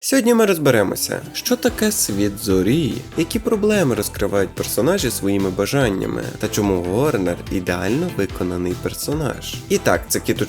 Сьогодні ми розберемося, що таке світ зорі, які проблеми розкривають персонажі своїми бажаннями, та чому Горнер ідеально виконаний персонаж. І так, це кіт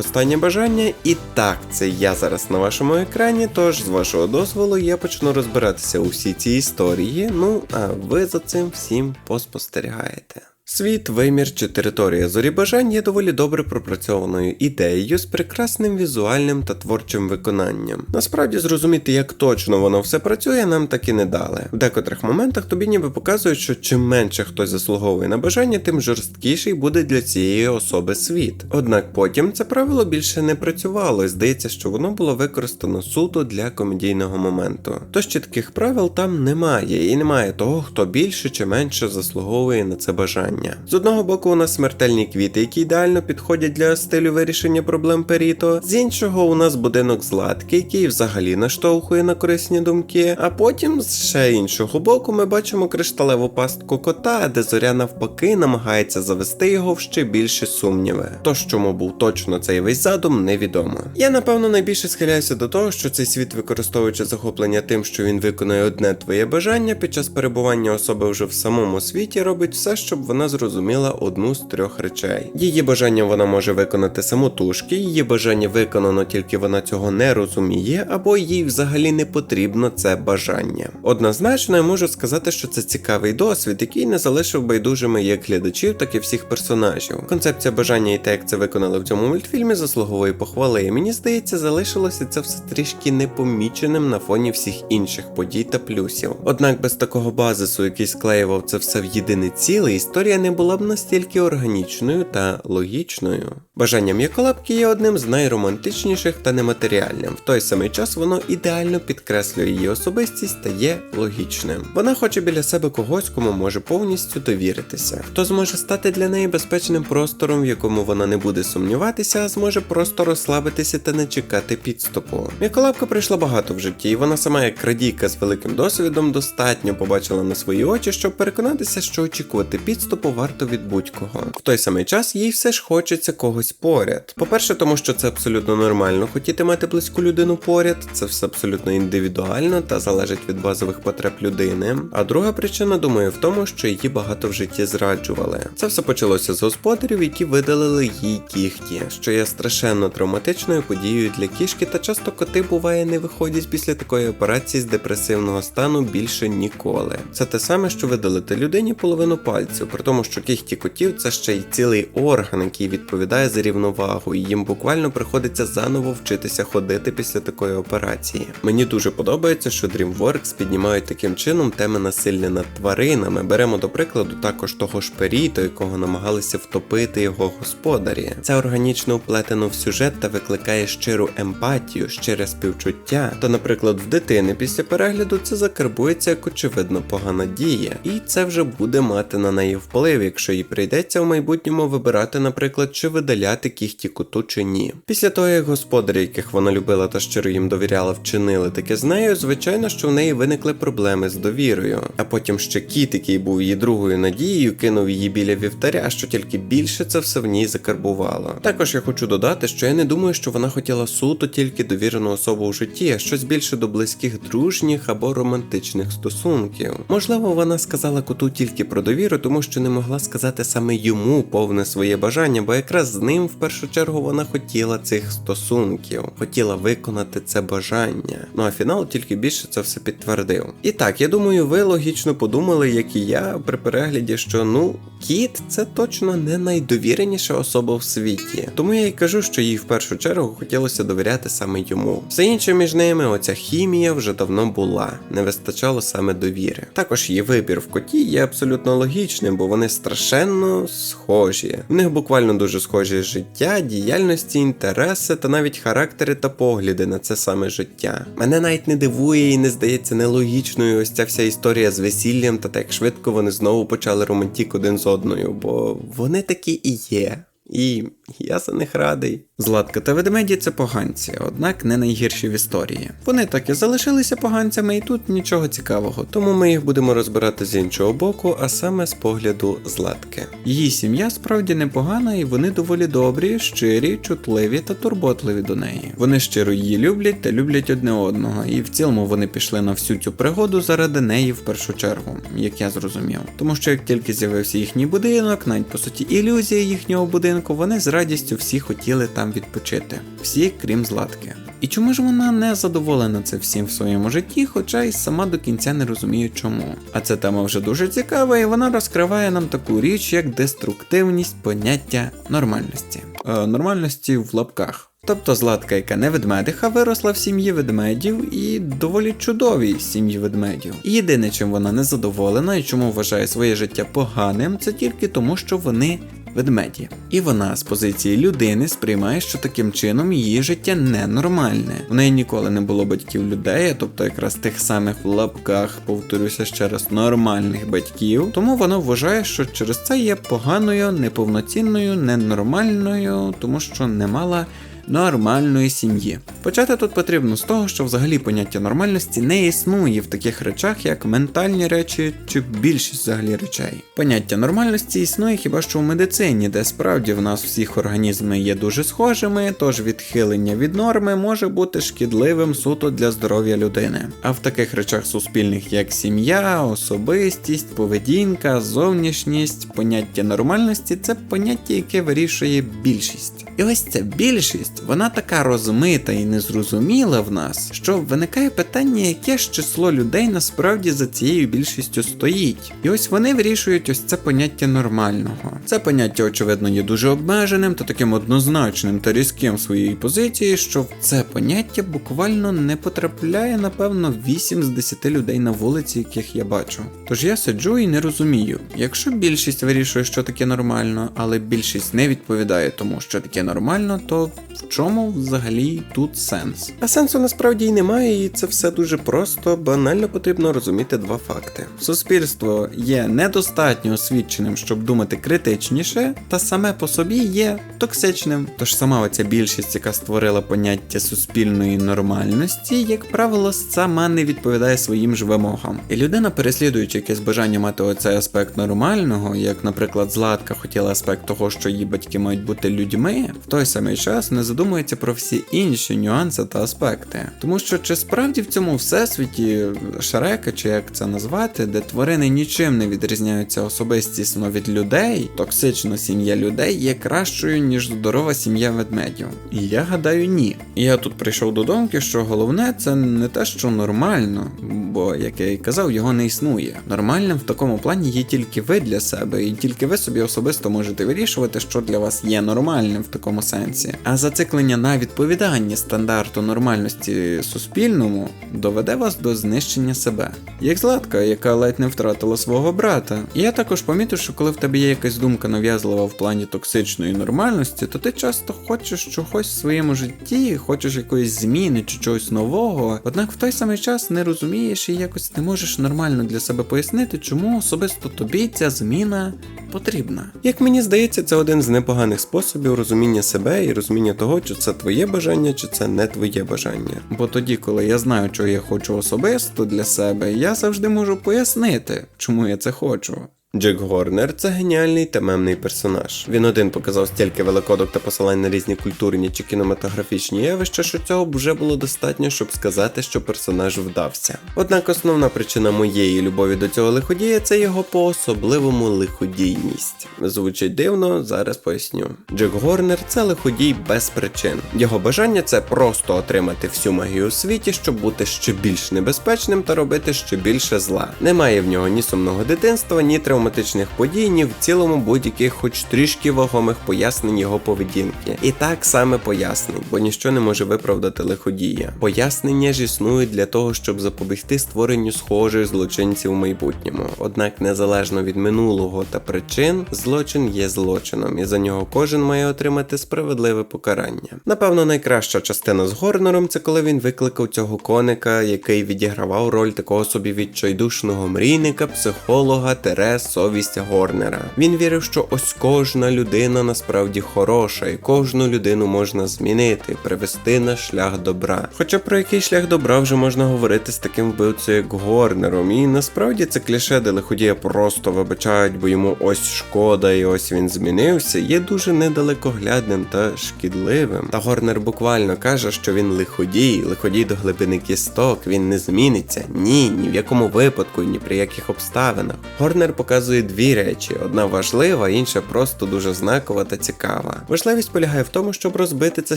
останнє бажання, і так, це я зараз на вашому екрані. Тож, з вашого дозволу, я почну розбиратися у всій цій історії. Ну а ви за цим всім поспостерігаєте. Світ, вимір чи територія зорі бажань є доволі добре пропрацьованою ідеєю з прекрасним візуальним та творчим виконанням. Насправді зрозуміти, як точно воно все працює, нам так і не дали. В декотрих моментах тобі ніби показують, що чим менше хтось заслуговує на бажання, тим жорсткіший буде для цієї особи світ. Однак потім це правило більше не працювало, і здається, що воно було використано суто для комедійного моменту. Тож чітких правил там немає, і немає того, хто більше чи менше заслуговує на це бажання. З одного боку, у нас смертельні квіти, які ідеально підходять для стилю вирішення проблем Періто. З іншого, у нас будинок златки, який взагалі наштовхує на корисні думки. А потім, з ще іншого боку, ми бачимо кришталеву пастку кота, де зоря навпаки намагається завести його в ще більше сумніви. Тож, чому був точно цей весь задум, невідомо. Я напевно найбільше схиляюся до того, що цей світ, використовуючи захоплення тим, що він виконує одне твоє бажання під час перебування особи вже в самому світі, робить все, щоб вона зрозуміла одну з трьох речей. Її бажання вона може виконати самотужки, її бажання виконано, тільки вона цього не розуміє, або їй взагалі не потрібно це бажання. Однозначно, я можу сказати, що це цікавий досвід, який не залишив байдужими як глядачів, так і всіх персонажів. Концепція бажання і те, як це виконали в цьому мультфільмі, заслуговує похвали. І мені здається, залишилося це все трішки непоміченим на фоні всіх інших подій та плюсів. Однак без такого базису, який склеював це все в єдине ціле, історія не була б настільки органічною та логічною. Бажання м'яколапки є одним з найромантичніших та нематеріальним. В той самий час воно ідеально підкреслює її особистість та є логічним. Вона хоче біля себе когось, кому може повністю довіритися, хто зможе стати для неї безпечним простором, в якому вона не буде сумніватися, а зможе просто розслабитися та не чекати підступу. М'яколапка прийшла багато в житті, і вона сама як крадійка з великим досвідом достатньо побачила на свої очі, щоб переконатися, що очікувати підступу варто від будь-кого. В той самий час їй все ж хочеться когось поряд. По-перше, тому що це абсолютно нормально хотіти мати близьку людину поряд, це все абсолютно індивідуально та залежить від базових потреб людини. А друга причина, думаю, в тому, що її багато в житті зраджували. Це все почалося з господарів, які видалили їй кіхті, що є страшенно травматичною подією для кішки, та часто коти буває не виходять після такої операції з депресивного стану більше ніколи. Це те саме, що видалити людині половину пальців, при тому, що кіхті котів це ще й цілий орган, який відповідає за рівновагу, і їм буквально приходиться заново вчитися ходити після такої операції. Мені дуже подобається, що DreamWorks піднімають таким чином теми насилля над тваринами. Беремо до прикладу також того ж Періто, якого намагалися втопити його господарі. Це органічно вплетено в сюжет та викликає щиру емпатію, щире співчуття. То, наприклад, в дитини після перегляду це закарбується як очевидно погана дія, і це вже буде мати на неї вплив, якщо їй прийдеться в майбутньому вибирати, наприклад, чи видаляти кіхті коту чи ні. Після того, як господарі, яких вона любила та щиро їм довіряла, вчинили таке з нею, звичайно, що в неї виникли проблеми з довірою. А потім ще кіт, який був її другою надією, кинув її біля вівтаря, що тільки більше це все в ній закарбувало. Також я хочу додати, що я не думаю, що вона хотіла суто тільки довірену особу в житті, а щось більше до близьких дружніх або романтичних стосунків. Можливо, вона сказала коту тільки про довіру, тому що не могла сказати саме йому повне своє бажання, бо якраз з ним в першу чергу вона хотіла цих стосунків, хотіла виконати це бажання. Ну а фінал тільки більше це все підтвердив. І так, я думаю, ви логічно подумали, як і я при перегляді, що ну кіт це точно не найдовіреніша особа в світі. Тому я й кажу, що їй в першу чергу хотілося довіряти саме йому. Все інше між ними, оця хімія вже давно була, не вистачало саме довіри. Також її вибір в коті є абсолютно логічним, бо вони страшенно схожі. В них буквально дуже схожі життя, діяльності, інтереси та навіть характери та погляди на це саме життя. Мене навіть не дивує і не здається нелогічною ось ця вся історія з весіллям та так швидко вони знову почали романтік один з одною, бо вони такі і є. І Я за них радий. Златка та ведмеді це поганці, однак не найгірші в історії. Вони так і залишилися поганцями, і тут нічого цікавого. Тому ми їх будемо розбирати з іншого боку, а саме з погляду Златки. Її сім'я справді непогана, і вони доволі добрі, щирі, чутливі та турботливі до неї. Вони щиро її люблять та люблять одне одного, і в цілому вони пішли на всю цю пригоду заради неї в першу чергу, як я зрозумів. Тому що як тільки з'явився їхній будинок, навіть по суті ілюзія їхнього будинку, вони з радістю всі хотіли там відпочити. Всі, крім Златки. І чому ж вона не задоволена це всім в своєму житті, хоча й сама до кінця не розуміє чому. А ця тема вже дуже цікава, і вона розкриває нам таку річ, як деструктивність поняття нормальності. Е, нормальності в лапках. Тобто Златка, яка не ведмедиха, виросла в сім'ї ведмедів і доволі чудовій сім'ї ведмедів. І єдине, чим вона не задоволена і чому вважає своє життя поганим, це тільки тому, що вони ведмеді. І вона з позиції людини сприймає, що таким чином її життя ненормальне. В неї ніколи не було батьків людей, тобто якраз тих самих в лапках, повторюся ще раз, нормальних батьків. Тому вона вважає, що через це є поганою, неповноцінною, ненормальною, тому що не мала нормальної сім'ї. Почати тут потрібно з того, що взагалі поняття нормальності не існує в таких речах, як ментальні речі чи більшість взагалі речей. Поняття нормальності існує хіба що в медицині, де справді в нас всіх організми є дуже схожими, тож відхилення від норми може бути шкідливим суто для здоров'я людини. А в таких речах суспільних, як сім'я, особистість, поведінка, зовнішність, поняття нормальності це поняття, яке вирішує більшість. І ось ця більшість, вона така розмита і незрозуміла в нас, що виникає питання, яке ж число людей насправді за цією більшістю стоїть. І ось вони вирішують ось це поняття нормального. Це поняття, очевидно, є дуже обмеженим та таким однозначним та різким в своїй позиції, що в це поняття буквально не потрапляє, напевно, 8 з 10 людей на вулиці, яких я бачу. Тож я сиджу і не розумію, якщо більшість вирішує, що таке нормально, але більшість не відповідає тому, що таке нормально, то в чому взагалі тут сенс? А сенсу насправді й немає, і це все дуже просто, банально потрібно розуміти два факти. Суспільство є недостатньо освіченим, щоб думати критичніше, та саме по собі є токсичним. Тож сама оця більшість, яка створила поняття суспільної нормальності, як правило, сама не відповідає своїм ж вимогам. І людина, переслідуючи якесь бажання мати оцей аспект нормального, як, наприклад, Златка хотіла аспект того, що її батьки мають бути людьми, в той самий час не задумується про всі інші нюанси та аспекти. Тому що чи справді в цьому всесвіті Шрека, чи як це назвати, де тварини нічим не відрізняються особистісно від людей, токсична сім'я людей є кращою, ніж здорова сім'я ведмедів. І я гадаю, ні. І я тут прийшов до думки, що головне це не те, що нормально, бо, як я і казав, його не існує. Нормальним в такому плані є тільки ви для себе, і тільки ви собі особисто можете вирішувати, що для вас є нормальним в такому сенсі. А зациклення на відповіданні стандарту нормальності суспільному доведе вас до знищення себе. Як Златка, яка ледь не втратила свого брата. Я також помітив, що коли в тебе є якась думка нав'язлива в плані токсичної нормальності, то ти часто хочеш чогось в своєму житті, хочеш якоїсь зміни чи чогось нового, однак в той самий час не розумієш і якось не можеш нормально для себе пояснити, чому особисто тобі ця зміна потрібна. Як мені здається, це один з непоганих способів розуміння себе і розуміння того, чи це твоє бажання, чи це не твоє бажання. Бо тоді, коли я знаю, що я хочу особисто для себе, я завжди можу пояснити, чому я це хочу. Джек Горнер це геніальний та мемний персонаж. Він один показав стільки великодок та посилань на різні культурні чи кінематографічні явища, що цього вже було достатньо, щоб сказати, що персонаж вдався. Однак основна причина моєї любові до цього лиходія це його по-особливому лиходійність. Звучить дивно, зараз поясню. Джек Горнер це лиходій без причин. Його бажання це просто отримати всю магію у світі, щоб бути ще більш небезпечним та робити ще більше зла. Немає в нього ні сумного дитинства, ні травматичних подій, ні в цілому будь-яких, хоч трішки вагомих пояснень його поведінки. І так саме пояснень, бо ніщо не може виправдати лиходія. Пояснення ж існують для того, щоб запобігти створенню схожих злочинців у майбутньому. Однак, незалежно від минулого та причин, злочин є злочином, і за нього кожен має отримати справедливе покарання. Напевно, найкраща частина з Горнером це коли він викликав цього коника, який відігравав роль такого собі відчайдушного мрійника, психолога, терес совість Горнера. Він вірив, що ось кожна людина насправді хороша, і кожну людину можна змінити, привести на шлях добра. Хоча про який шлях добра вже можна говорити з таким вбивцею, як Горнером, і насправді це кліше, де лиходія просто вибачають, бо йому ось шкода, і ось він змінився, є дуже недалекоглядним та шкідливим. Та Горнер буквально каже, що він лиходій, лиходій до глибини кісток, він не зміниться. Ні, ні в якому випадку, ні при яких обставинах. Горнер показує дві речі: одна важлива, інша просто дуже знакова та цікава. Важливість полягає в тому, щоб розбити це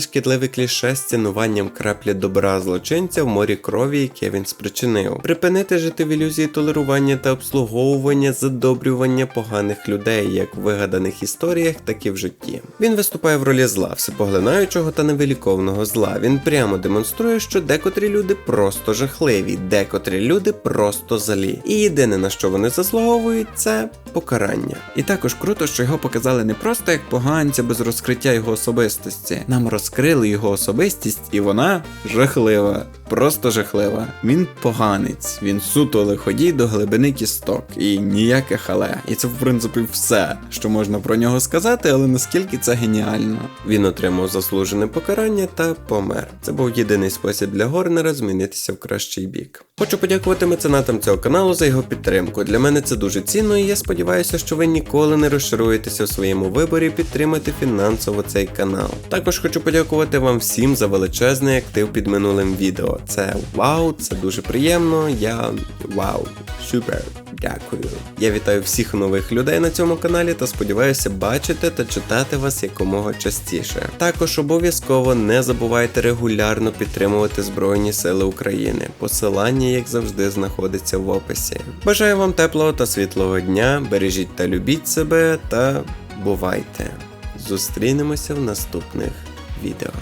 шкідливе кліше з цінуванням краплі добра злочинця в морі крові, яке він спричинив, припинити жити в ілюзії толерування та обслуговування, задобрювання поганих людей, як в вигаданих історіях, так і в житті. Він виступає в ролі зла, всепоглинаючого та невиліковного зла. Він прямо демонструє, що декотрі люди просто жахливі, декотрі люди просто злі. І єдине на що вони заслуговують, це покарання. І також круто, що його показали не просто як поганця без розкриття його особистості. Нам розкрили його особистість, і вона жахлива. Просто жахлива. Він поганець, він суто лиходій до глибини кісток, і ніяке хале. І це, в принципі, все, що можна про нього сказати, але наскільки це геніально. Він отримав заслужене покарання та помер. Це був єдиний спосіб для Горнера змінитися в кращий бік. Хочу подякувати меценатам цього каналу за його підтримку. Для мене це дуже цінно, і я сподіваюся, що ви ніколи не розчаруєтеся у своєму виборі підтримати фінансово цей канал. Також хочу подякувати вам всім за величезний актив під минулим відео. Це вау, це дуже приємно. Я вау, супер. Дякую. Я вітаю всіх нових людей на цьому каналі та сподіваюся бачити та читати вас якомога частіше. Також обов'язково не забувайте регулярно підтримувати Збройні Сили України. Посилання, як завжди, знаходиться в описі. Бажаю вам теплого та світлого дня, бережіть та любіть себе та бувайте. Зустрінемося в наступних відео.